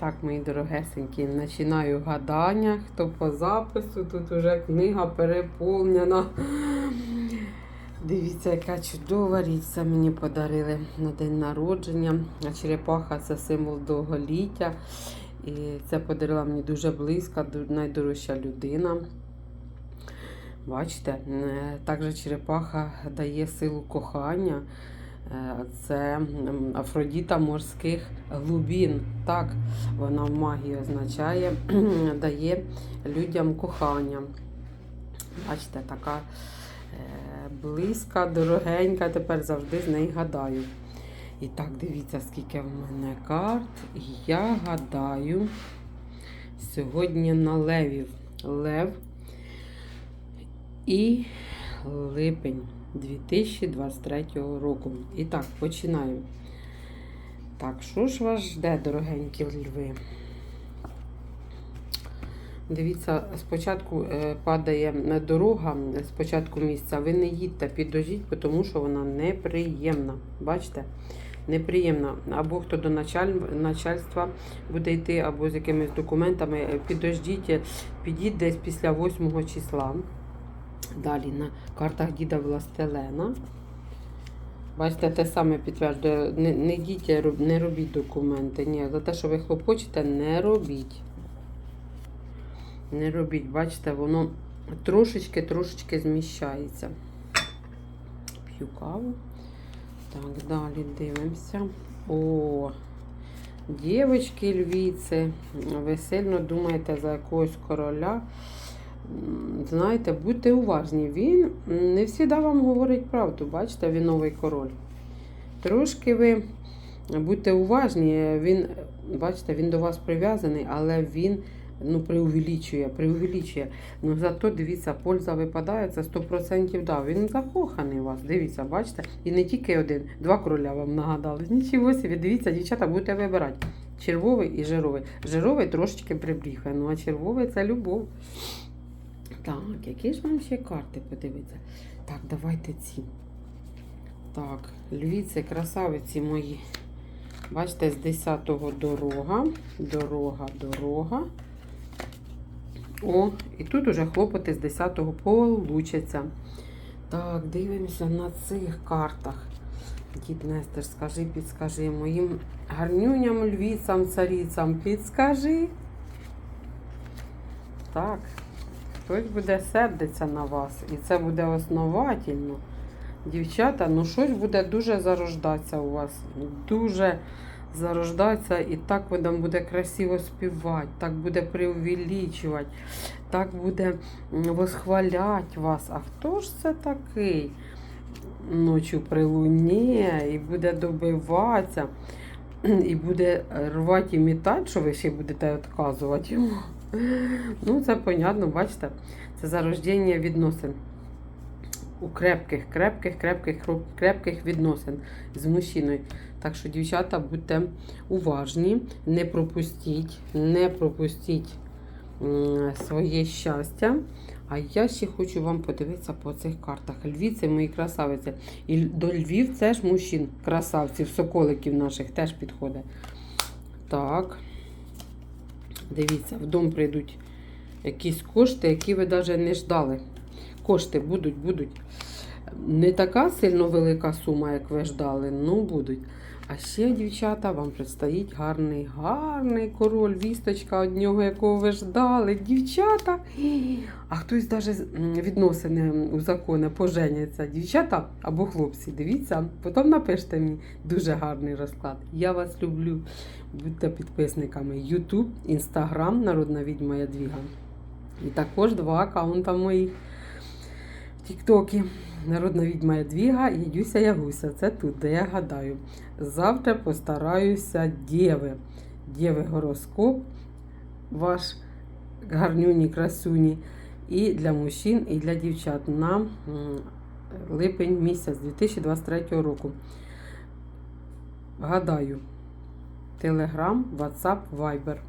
Так, мої дорогесенькі, починаю гадання. Хто по запису, тут вже книга переповнена. Дивіться, яка чудова річ це мені подарили на день народження. А черепаха це символ довголіття. І це подарила мені дуже близька, найдорожча людина. Бачите, е, також черепаха дає силу кохання. Це Афродіта морських глубін. Так, вона в магії означає, дає людям кохання. Бачите, така е, близька, дорогенька, тепер завжди з неї гадаю. І так, дивіться, скільки в мене карт. Я гадаю сьогодні на левів. Лев і липень 2023 року. І так, починаємо. Так, що ж вас жде, дорогенькі льви? Дивіться, спочатку е, падає дорога, спочатку місця. Ви не їдьте, підожіть, тому що вона неприємна. Бачите? Неприємна. Або хто до началь- начальства буде йти, або з якимись документами. Підождіть, підіть десь після 8 числа. Далі на картах діда Властелена. Бачите, те саме підтверджує. Не, не йдіть, не робіть документи. Ні, за те, що ви хлопочете, не робіть. Не робіть, бачите, воно трошечки-трошечки зміщається. П'ю каву. Так, далі дивимося. О, дівчатки львіці, ви сильно думаєте за якогось короля. Знаєте, будьте уважні. Він не завжди вам говорить правду. Бачите, він новий король. Трошки ви будьте уважні. Він, бачите, він до вас прив'язаний, але він ну, преувеличує, преувеличує. Ну, зато дивіться, польза випадає, це 100% да. Він закоханий у вас. Дивіться, бачите? І не тільки один, два короля вам нагадали. Нічого собі, дивіться, дівчата, будете вибирати. Червовий і жировий. Жировий трошечки прибріхає, ну а червовий це любов. Так, які ж вам ще карти подивитися? Так, давайте ці. Так, львіці, красавиці мої. Бачите, з 10-го дорога, дорога, дорога. О, і тут уже хлопоти з 10-го получаться. Так, дивимося на цих картах. Дід Нестер, скажи, підскажи моїм гарнюням, львіцям, царіцям, підскажи. Так, хтось буде сердиться на вас, і це буде основательно. Дівчата, ну щось буде дуже зарождатися у вас. Дуже зарождатися, і так воно буде красиво співати, так буде преувеличувати, так буде восхваляти вас. А хто ж це такий? Ночі при луні і буде добиватися, і буде рвати і мітати, що ви ще будете відказувати йому. Ну, це понятно, бачите, це зарождення відносин. У крепких, крепких, крепких, крепких відносин з мужчиною. Так що, дівчата, будьте уважні, не пропустіть, не пропустіть своє щастя. А я ще хочу вам подивитися по цих картах. Львівці, мої красавиці. І до Львів це ж мужчин, красавців, соколиків наших теж підходить. Так. Дивіться, в дом прийдуть якісь кошти, які ви навіть не ждали. Кошти будуть, будуть. Не така сильно велика сума, як ви ждали, ну будуть. А ще, дівчата, вам предстоїть гарний, гарний король, вісточка од нього, якого ви ждали. Дівчата. А хтось навіть відносини у закони поженяться. Дівчата або хлопці, дивіться, потім напишіть мені дуже гарний розклад. Я вас люблю. Будьте підписниками YouTube, Instagram, Народна відьма Ядвіга. І також два аккаунта моїх. в Тіктокі. Народна відьма Ядвіга і Дюся Ягуся. Це тут, де я гадаю. Завтра постараюся дєви. Дєви гороскоп, ваш гарнюні, красуні. І для мужчин, і для дівчат на липень місяць 2023 року. Гадаю. Телеграм, Ватсап, Вайбер.